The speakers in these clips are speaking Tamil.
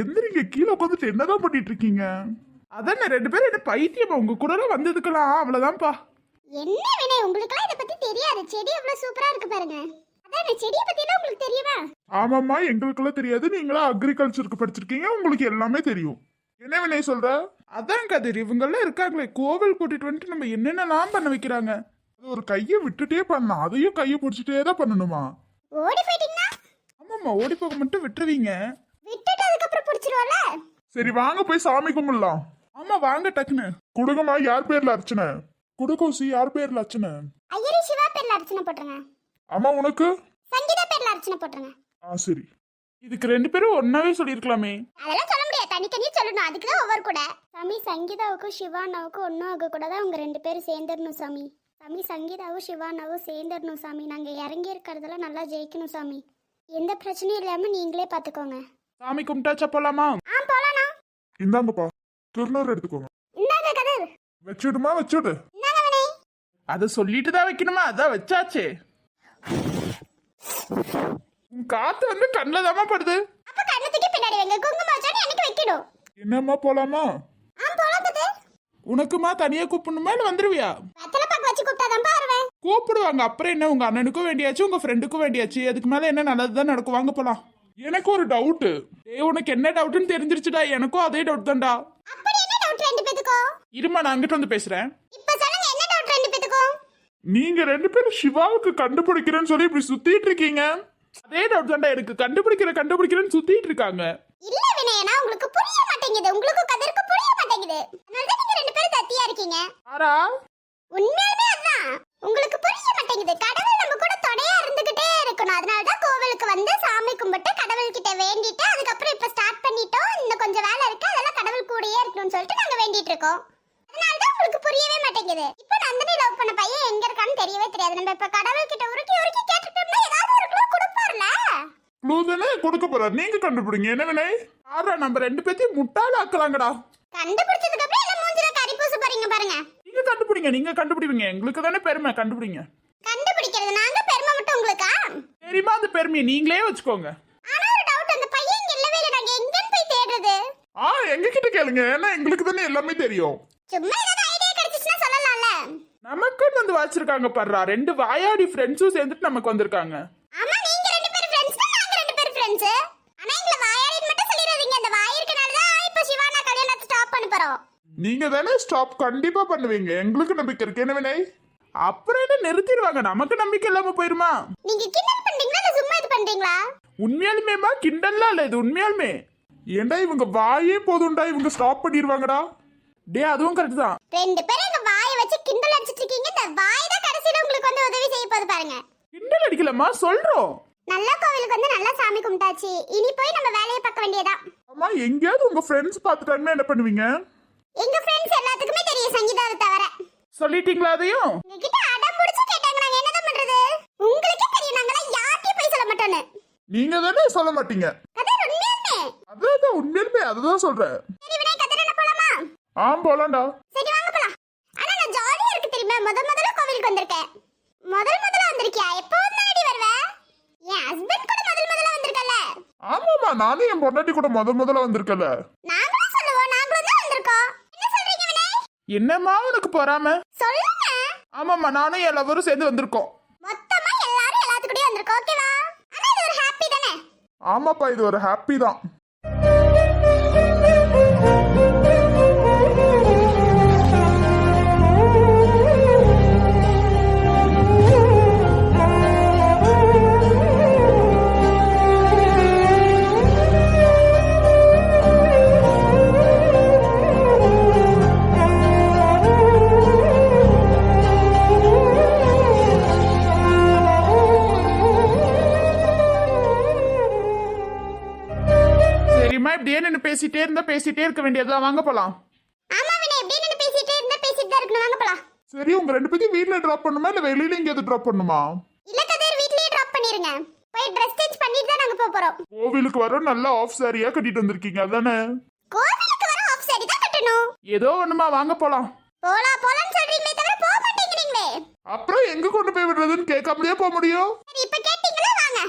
எந்திரிங்க கீழே உட்காந்துட்டு என்னதான் பண்ணிட்டு இருக்கீங்க அதானே ரெண்டு பேரும் என்ன பைத்தியமா? உங்க கூட வந்ததுக்கலாம் அவ்வளவுதான்ப்பா. என்ன வினய் உங்களுக்குலாம் இதை பத்தி தெரியாது. செடி எவ்வளவு சூப்பரா இருக்கு பாருங்க. அதான் செடியை பத்தி எல்லாம் உங்களுக்கு தெரியுமா? ஆமாம்மா எங்களுக்கெல்லாம் தெரியாது. நீங்களும் அக்ரிகல்ச்சருக்கு படிச்சிருக்கீங்க. உங்களுக்கு எல்லாமே தெரியும். என்ன வினய் சொல்ற? அதான் கதிர். இவங்கெல்லாம் இருக்காங்களே கோவில் கூட்டிட்டு வந்துட்டு நம்ம என்னென்னலாம் பண்ண வைக்கிறாங்க? அது ஒரு கையை விட்டுட்டே பண்ணலாம். அதையும் கையை பிடிச்சிட்டே தான் பண்ணணுமா? ஓடி போயிட்டீங்கன்னா? ஆமாம்மா ஓடி போக மட்டும் விட்டுருவீங்க. விட்டுட்டு பிடிச்சிருவோம்ல சரி வாங்க போய் சாமி கும்பிடலாம். ஆமா வாங்க டக்குன்னு. குடுங்கம்மா யார் பேர்ல அர்ச்சனை? குடுகோசி யார் பேர்ல அர்ச்சனை? ஐயரி சிவா பேர்ல அர்ச்சனை போட்டுருங்க. அம்மா உனக்கு? சங்கீதா பேர்ல அர்ச்சனை போட்டுருங்க. ஆ சரி. இதுக்கு ரெண்டு பேரும் ஒன்னாவே சொல்லியிருக்கலாமே. அதெல்லாம் சொல்ல முடியாது. தனித்தனியா சொல்லணும். அதுக்கு தான் ஒவ்வொரு கூட. சாமி சங்கீதாவுக்கும் சிவானாவுக்கும் ஒன்றும் ஆக கூட தான் அவங்க ரெண்டு பேரும் சேர்ந்துடணும் சாமி. சாமி சங்கீதாவும் சிவானாவும் சேர்ந்துடணும் சாமி. நாங்கள் இறங்கி இருக்கிறதெல்லாம் நல்லா ஜெயிக்கணும் சாமி. எந்த பிரச்சனையும் இல்லாமல் நீங்களே பார்த்துக்கோங்க. சாமி கும்பிட்டாச்சா போலாமா? ஆ போலாண்ணா. இந்தாங்கப்பா திருநூறு எடுத்துக்கோங்க. இந்தாங்க கதர். வச்சுடுமா வச்சுடு. இந்தாங்க வினய் அதை சொல்லிட்டு தான் வைக்கணுமா? அதான் வச்சாச்சே. உன் காத்து வந்து கண்ணில் தாமா படுது. அப்போ கண்ணத்துக்கு பின்னாடி வைங்க. குங்குமம் எனக்கு வைக்கணும்? என்னம்மா போலாமா? ஆ போலாம் கதர். உனக்குமா தனியா கூப்பிடணுமா இல்லை வந்துருவியா? வெத்தலை பாக்கு வச்சு வருவேன். கூப்பிடுவாங்க. அப்புறம் என்ன? உங்க அண்ணனுக்கும் வேண்டியாச்சு உங்க ஃப்ரெண்டுக்கும் வேண்டியாச்சு. அதுக்கு மேல என்ன நல்லது தான் நடக்கும்? வாங்க போலாம். எனக்கு ஒரு டவுட்டு ஏய் உனக்கு என்ன டவுட்னு தெரிஞ்சிருச்சுடா. எனக்கும் அதே டவுட் தான்டா. அப்படி என்ன டவுட் ரெண்டு பேத்துக்கும் இருமா நான் அங்கிட்டு வந்து பேசுறேன். இப்போ சொல்லுங்க என்ன டவுட் ரெண்டு பேத்துக்கும் நீங்க ரெண்டு பேரும் சிவாவுக்கு கண்டுபிடிக்கிறேன்னு சொல்லி இப்படி சுத்திட்டு இருக்கீங்க. அதே டவுட் தான்டா எனக்கு. கண்டுபிடிக்கிற கண்டுபிடிக்கிறேன்னு சுத்திட்டு இருக்காங்க. இல்ல வினயனா உங்களுக்கு புரிய மாட்டேங்குது. உங்களுக்கு கதருக்கு புரிய மாட்டேங்குது. அதனால தான் நீங்க ரெண்டு பேரும் தத்தியா இருக்கீங்க. ஆரா உண்மையாலுமே அதான். உங்களுக்கு புரிய மாட்டேங்குது. கடவுள் நம்ம கூட தொடையா இருந்துகிட்டே இருக்கணும். அதனால தான் கோவிலுக்கு வந்து சாமி கும்பிட்டு கடவுள் கிட்ட வேண்டிட்டு அதுக்கப்புறம் இப்ப ஸ்டார்ட் பண்ணிட்டோம் இன்னும் கொஞ்சம் வேலை இருக்கு அதெல்லாம் கடவுள் கூடயே இருக்கணும்னு சொல்லிட்டு நாங்க வேண்டிட்டு இருக்கோம் அதனால தான் உங்களுக்கு புரியவே மாட்டேங்குது இப்ப நந்தினி லவ் பண்ண பையன் எங்க இருக்கான்னு தெரியவே தெரியாது. நம்ம இப்ப கடவுள் கிட்ட உருக்கி உருக்கி கேட்டுட்டோம்னா ஏதாவது ஒரு clue கொடுப்பார்ல? க்ளூ தானே? கொடுக்க போறாரு. நீங்க கண்டுபிடிங்க. என்ன வினை? ஆறா நம்ம ரெண்டு பேத்தையும் முட்டாள் ஆக்கலாங்கடா கண்டுபிடிச்சதுக்கு அப்புறம் எல்லாம் மூஞ்சில கறி பூச போறீங்க பாருங்க. நீங்க கண்டுபிடிங்க. நீங்க கண்டுபிடிவீங்க எங்களுக்கு தானே பெருமை. கண்டுபிடிங்க. கண்டுபிடிக்கிறது நாங்க பெருமை மட்டும் உங்களுக்கா? தெரியுமா அந்த பெருமையை? நீங்களே வச்சுக்கோங்க. ஆனா ஒரு டவுட் அந்த பையன் இங்க இல்லவே இல்லை. நாங்க எங்கன்னு போய் தேடுறது? ஆ எங்க கிட்ட கேளுங்க. ஏன்னா எங்களுக்கு தானே எல்லாமே தெரியும். சும்மா வச்சிருக்காங்க பாருடா ரெண்டு வாயாடி ஃப்ரெண்ட்ஸும் சேர்ந்துட்டு நமக்கு வந்திருக்காங்க. ஆமா நீங்க ரெண்டு பேரும் ஃப்ரெண்ட்ஸ் நாங்க ரெண்டு பேரும் ஃப்ரெண்ட்ஸ் ஆனா எங்களை வாயாடின்னு மட்டும் சொல்லிடாதீங்க. அந்த வாய் இருக்கனால தான் இப்ப சிவானா கல்யாணத்தை ஸ்டாப் பண்ண போறோம். நீங்க தானே ஸ்டாப் கண்டிப்பா பண்ணுவீங்க. எங்களுக்கு நம்பிக்கை இருக்கு. என்ன வினை அப்புறம் என்ன நிறுத்திடுவாங்க? நமக்கு நம்பிக்கை இல்லாம போயிருமா? நீங்க கிண்டல் பண்றீங்களா? இல்ல சும்மா இது பண்றீங்களா? உண்மையாலுமேமா கிண்டல்லாம் இல்ல இது உண்மையாலுமே. ஏன்டா இவங்க வாயே போதும்டா இவங்க ஸ்டாப் பண்ணிடுவாங்கடா. டே அதுவும் கரெக்ட் தான். ரெண்டு பேரும் உதவி செய்ய போகுது பாருங்க. கிண்டல் அடிக்கலம்மா சொல்றோம். நல்ல கோவிலுக்கு வந்து நல்லா சாமி கும்பிட்டாச்சு. இனி போய் நம்ம வேலையை பார்க்க வேண்டியதா? அம்மா எங்கேயாவது உங்க ஃப்ரெண்ட்ஸ் பார்த்துட்டாங்கன்னா என்ன பண்ணுவீங்க? எங்க ஃப்ரெண்ட்ஸ் எல்லாத்துக்குமே தெரியும் சங்கீதாவை தவிர. சொல்லிட்டீங்களா அதையும்? உங்ககிட்ட அடம் பிடிச்சு கேட்டாங்க. நாங்க என்னதான் பண்றது? உங்களுக்கே தெரியும் நாங்களாம் யார்கிட்டயும் போய் சொல்ல மாட்டோம்னு. நீங்க தானே சொல்ல மாட்டீங்க. கதை உண்மையாலுமே. அதான் உண்மையிலுமே அதுதான் சொல்றேன். சரி வினய் கதை என்ன போலாமா? ஆ போலாம்டா. சரி வாங்க போலாம். ஆனா நான் ஜாலியா இருக்கு தெரியுமா? முத முதல்ல கோவிலுக்கு வந்திருக்கேன். முதல் முதல்ல வந்திருக்கியா? எப்போ முன்னாடி வருவ? என் ஹஸ்பண்ட் கூட முதல் முதல்ல வந்திருக்கல ஆமாமா நானும் என் பொண்டாட்டி கூட முத முதல்ல வந்திருக்கல நாங்களும் சொல்லுவோம் நாங்களும் தான் வந்திருக்கோம். என்ன சொல்றீங்க வினய் என்னம்மா உனக்கு பொறாம? சொல்லுங்க. ஆமாம்மா நானும் என் லவரும் சேர்ந்து வந்திருக்கோம். மொத்தமா எல்லாரும் எல்லாத்துக்கூடயும் வந்திருக்கோம் ஓகேவா ஆனா இது ஒரு ஹாப்பி தானே? ஆமாப்பா இது ஒரு ஹாப்பி தான். இருந்தா பேசிட்டே இருக்க வேண்டியதுதான் வாங்க போலாம். ஆமா வினய் எப்படி நின்னு பேசிட்டே இருந்தா பேசிட்டு தான் இருக்கணும். வாங்க போலாம். சரி உங்க ரெண்டு பேத்தையும் வீட்ல டிராப் பண்ணுமா? இல்ல வெளியில எங்கேயாவது டிராப் பண்ணுமா? இல்ல கதிர் வீட்லயே டிராப் பண்ணிருங்க. போய் ட்ரெஸ் சேஞ்ச் பண்ணிட்டு தான் நாங்க போக போறோம். கோவிலுக்கு வர நல்ல ஆஃப் சாரியா கட்டிட்டு வந்திருக்கீங்க அதானே? கோவிலுக்கு வர ஆஃப் சாரி தான் கட்டணும். ஏதோ ஒண்ணுமா வாங்க போலாம். போலாம் போலாம்னு சொல்றீங்களே தவிர போக மாட்டேங்கிறீங்களே. அப்புறம் எங்க கொண்டு போய் விடுறதுன்னு கேட்காமலே போக முடியும்? சரி இப்ப கேட்டீங்களா வாங்க.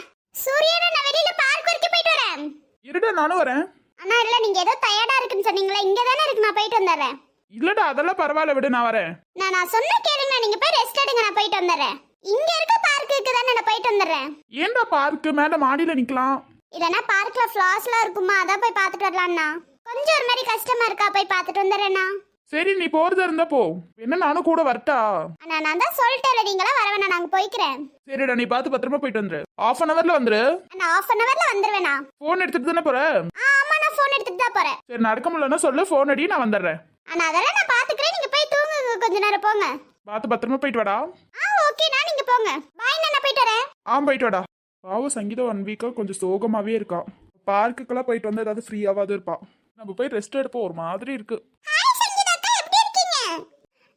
சூரியனை நான் வெளியில பார்க் வரைக்கும் போயிட்டு வரேன். இருடா நானும் வரேன். ஆனா இல்ல நீங்க ஏதோ டயர்டா இருக்குன்னு சொன்னீங்களே இங்க தானே இருக்கு நான் போயிட்டு வந்துடுறேன். இல்லடா அதெல்லாம் பரவாயில்ல விடு நான் வரேன். நான் நான் சொன்ன கேளுங்க நீங்க போய் ரெஸ்ட் எடுங்க நான் போயிட்டு வந்துடுறேன். இங்க இருக்க பார்க்குக்கு தானே நான் போயிட்டு வந்துடுறேன். ஏன்டா பார்க்கு மேல மாடியில நிக்கலாம்? இல்லைன்னா பார்க்ல ஃப்ளாஸ்லாம் இருக்குமா அதான் போய் பார்த்துட்டு வரலாம்ண்ணா கொஞ்சம் ஒரு மாதிரி கஷ்டமா இருக்கா போய் பார்த்துட்டு வந்துடுறேண்ணா சரி நீ போறதா இருந்தா போ. என்ன நானும் கூட வரட்டா? அண்ணா நான் தான் சொல்லிட்டேன்ல நீங்களாம் வர நாங்க போய்க்கிறேன். சரிடா நீ பார்த்து பத்திரமா போயிட்டு வந்துரு. ஆஃப் அன் ஹவர்ல வந்துரு. அண்ணா ஆஃப் அன் ஹவர்ல வந்துருவேண்ணா ஃபோன் எடுத்துட்டு தானே போற? ஆ நான் ஃபோன் எடுத்துட்டு தான் போறேன். சரி நடக்க முடியலன்னா சொல்லு ஃபோன் அடி நான் வந்துடுறேன். அண்ணா அதெல்லாம் நான் பாத்துக்கிறேன். நீங்க போய் தூங்குங்க கொஞ்ச நேரம் போங்க. பார்த்து பத்திரமா போயிட்டு வாடா. ஆ ஓகேண்ணா நீங்க போங்க. பாய் நான் போயிட்டு வரேன். ஆ போயிட்டு வாடா. பாவம் சங்கீதா ஒன் வீக்கா கொஞ்சம் சோகமாவே இருக்கா. பார்க்குக்கெல்லாம் போயிட்டு வந்து ஏதாவது ஃப்ரீயாவது இருப்பா. நம்ம போய் ரெஸ்ட் எடுப்போம் ஒரு மாதிரி இருக்கு. ஹாய் சங்கீதா அக்கா எப்படி இருக்கீங்க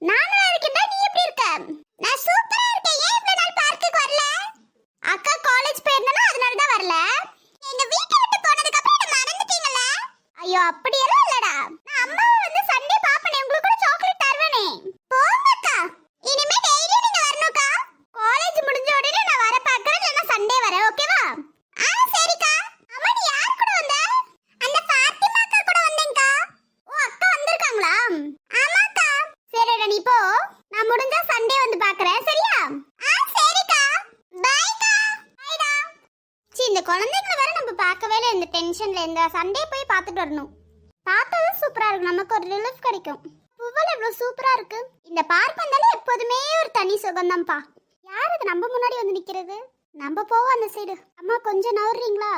நான் நல்லா இருக்கேன்டா நீ எப்படி இருக்க நான் சூப்பரா இருக்கேன் ஏன் இவ்வளவு நாள் பார்க்குக்கு வரல அக்கா காலேஜ் போயிருந்தனா அதனால தான் வரல எங்க வீட்டை விட்டு போனதுக்கு அப்புறம் என்ன மறந்துட்டீங்கல ஐயோ அப்படியெல்லாம் இல்லடா நான் அம்மாவை வந்து சண்டே பாப்பனே உங்களுக்கு கூட சாக்லேட் தருவேனே போங்க அக்கா இனிமே டெய்லி நீங்க வரணும்க்கா காலேஜ் முடிஞ்ச உடனே நான் வர பார்க்கறேன் இல்லைன்னா சண்டே வரேன் ஓகேவா ஆ சரிக்கா அம்மா நீ யார் கூட வந்த அந்த ஃபாத்திமா அக்கா கூட வந்தேன்க்கா ஓ அக்கா வந்திருக்காங்களா ஆமாக்கா சரிடா நீ போ நான் முடிஞ்சா சண்டே வந்து பார்க்கறேன் சரியா ஆ சரிக்கா பைக்கா பைடா சி இந்த குழந்தைங்களை வேற நம்ம பார்க்கவே இல்லை இந்த டென்ஷன்ல இந்த சண்டே போய் பார்த்துட்டு வரணும். பார்த்தாலும் சூப்பரா இருக்கும். நமக்கு ஒரு ரிலீஃப் கிடைக்கும். புவல் எவ்வளவு சூப்பரா இருக்கு. இந்த பார்க் வந்தாலே எப்போதுமே ஒரு தனி சுகம்தான்ப்பா. யார் அது நம்ம முன்னாடி வந்து நிக்கிறது? நம்ம போவோம் அந்த சைடு அம்மா கொஞ்சம் நவர்றீங்களா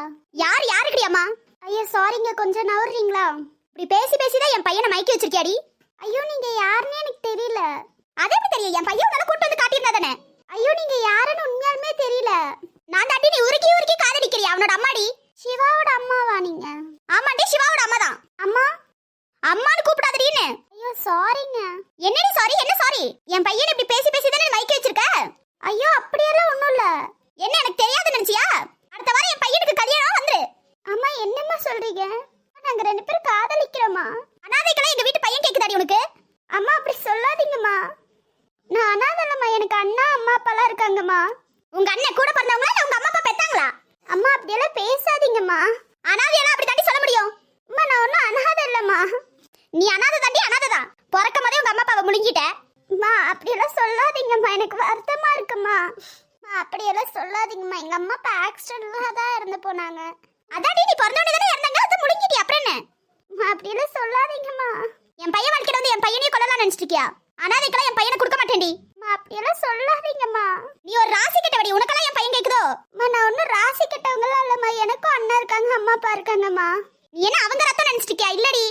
யார் யாருக்கடி அம்மா? ஐயோ சாரிங்க கொஞ்சம் நவர்றீங்களா இப்படி பேசி பேசி தான் என் பையனை மயக்கி வச்சிருக்கியாடி? ஐயோ நீங்க யாருன்னு எனக்கு தெரியல. அது எப்படி தெரியும்? என் பையன் உங்களை கூட்டு வந்து காட்டியிருந்தா தானே? ஐயோ நீங்க யாருன்னு உண்மையாலுமே தெரியல. நான் தாண்டி நீ உருக்கி உருக்கி காதலிக்கிறியா? அவனோட அம்மாடி. சிவாவோட அம்மாவா நீங்க? ஆமாண்டி சிவாவோட அம்மா தான் அம்மா? அம்மான்னு கூப்பிடாதீன்னு ஐயோ சாரிங்க என்னடி சாரி என்ன சாரி என் பையன் இப்படி பேசி பேசி தானே மைக்க வச்சிருக்க? ஐயோ அப்படியெல்லாம் ஒண்ணும் இல்ல. என்ன எனக்கு தெரியாது நினைச்சியா? அடுத்த வாரம் என் பையனுக்கு கல்யாணம் வந்துரு. அம்மா என்னம்மா சொல்றீங்க? நாங்க ரெண்டு பேரும் காதலிக்கிறோமா அனாதைக்கெல்லாம் எங்க வீட்டு பையன் கேக்குதாடி உனக்கு? அம்மா அப்படி சொல்லாதீங்கம்மா. நான் அனாதல்லம்மா எனக்கு அண்ணா அம்மா அப்பாலாம் இருக்காங்கம்மா. உங்க அண்ணன் கூட பிறந்தவங்களா இல்ல உங்க அம்மா அப்பா பெத்தாங்களா அம்மா அப்படியெல்லாம் பேசாதீங்கம்மா. அனாதையெல்லாம் அப்படி தாண்டி சொல்ல முடியும். அம்மா நான் ஒன்றும் அனாதை இல்லைம்மா. நீ அனாதை தாண்டி அனாதை தான். பிறக்கும் போதே உங்க அம்மா அப்பாவை முழுங்கிட்ட. அம்மா அப்படியெல்லாம் சொல்லாதீங்கம்மா. எனக்கு வருத்தமா இருக்குமா அப்படியெல்லாம் சொல்லாதீங்கம்மா. எங்க அம்மா அப்பா ஆக்சிடென்ட்லாம் தான் இறந்து போனாங்க. அதாடி நீ பிறந்த உடனே தானே இறந்தாங்க? அது முழுங்கிட்டி அப்புறம் என்ன? அப்படியெல்லாம் சொல்லாதீங்கம்மா. என் பையன் வாழ்க்கையில் வந்து என் பையனையும் கொல்லலாம் நினச்சிட்டு இருக்கியா? அனாதைக்கெல்லாம் என் பையனை கொடுக்க மாட்டேன்டி. அப்படியெல்லாம் சொல்லாதீங்கம்மா. நீ ஒரு ராசி கெட்டவடி உனக்கெல்லாம் என் பையன் கேக்குதோ? அம்மா நான் ஒன்றும் ராசி கெட்டவங்களாம் இல்லம்மா. எனக்கும் அண்ணா இருக்காங்க அம்மா அப்பா இருக்காங்கம்மா. நீ என்ன அவங்க ரத்தம் நினைச்சிட்டு இருக்கியா இல்லடி.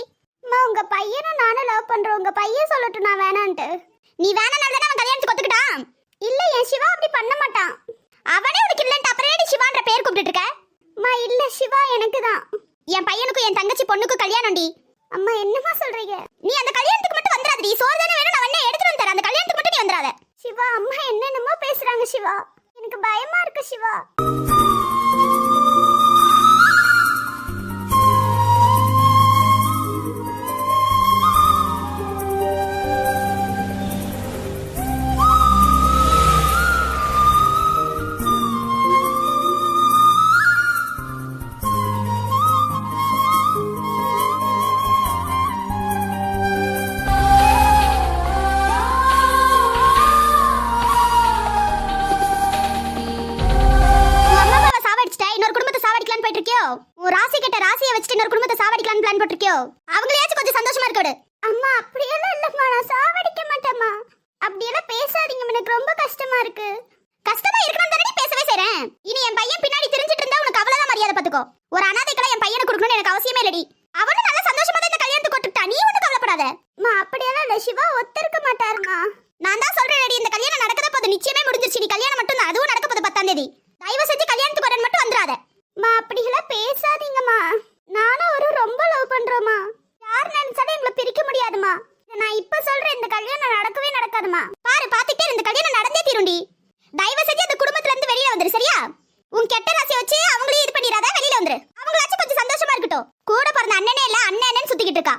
அம்மா உங்க பையனும் நானும் லவ் பண்றோம். உங்க பையன் சொல்லட்டும் நான் வேணான்ட்டு. நீ தானே அவன் கல்யாணத்துக்கு ஒத்துக்கிட்டான்? இல்ல என் சிவா அப்படி பண்ண மாட்டான். அவனே உனக்கு இல்லன்ட்டு அப்புறம் ஏடி சிவான்ற பேர் கூப்பிட்டு இருக்க? அம்மா இல்ல சிவா எனக்கு தான். என் பையனுக்கும் என் தங்கச்சி பொண்ணுக்கும் கல்யாணம்டி. அம்மா என்னம்மா சொல்றீங்க? நீ அந்த கல்யாணத்துக்கு மட்டும் வந்துடாதடி. சோறு தானே வேணும் நான் உடனே எடுத்துட்டு வந்து தரேன். அந்த கல்யாணத்துக்கு மட்டும் நீ வந்துடாத. சிவா அம்மா என்னென்னமோ பேசுறாங்க சிவா. எனக்கு பயமா இருக்கு சிவா. கஷ்டமா இருக்கு. கஷ்டமா இருக்கணும் தானே பேசவே செய்றேன். இனி என் பையன் பின்னாடி தெரிஞ்சிட்டு இருந்தா உனக்கு அவ்வளவுதான் மரியாதை பாத்துக்கோ. ஒரு அனாதைக்கெல்லாம் என் பையனை கொடுக்கணும்னு எனக்கு அவசியமே இல்லடி. அவனும் நல்ல சந்தோஷமா தான் இந்த கல்யாணத்துக்கு கொட்டுட்டா நீ ஒன்றும் கவலைப்படாத. அம்மா அப்படியெல்லாம் இல்ல. சிவா ஒத்திருக்க மாட்டாருமா? நான் தான் சொல்றேன் இந்த கல்யாணம் நடக்கத போது நிச்சயமே முடிஞ்சிருச்சு. நீ கல்யாணம் மட்டும் தான் அதுவும் நடக்க போது பத்தாம் தேதி. தயவு செஞ்சு கல்யாணத்துக்கு வரேன் மட்டும் வந்துடாத. மா அப்படியெல்லாம் பேசாதீங்கம்மா. நானும் ஒரு ரொம்ப லவ் பண்றோமா யார் நினைச்சாலும் எங்களை பிரிக்க முடியாதுமா நான் இப்ப சொல்றேன் இந்த கல்யாணம் நடக்கவே நடக்காதுமா எல்லாரும் பாத்துக்கிட்டே இந்த கல்யாணம் நடந்தே தீருண்டி தயவு செஞ்சு அந்த குடும்பத்துல இருந்து வெளியில வந்துரு சரியா? உன் கெட்ட ராசியை வச்சு அவங்களையும் இது பண்ணிடாத வெளியில வந்துரு. அவங்களாச்சும் கொஞ்சம் சந்தோஷமா இருக்கட்டும். கூட பிறந்த அண்ணனே இல்ல அண்ணன் சுத்திக்கிட்டு இருக்கா.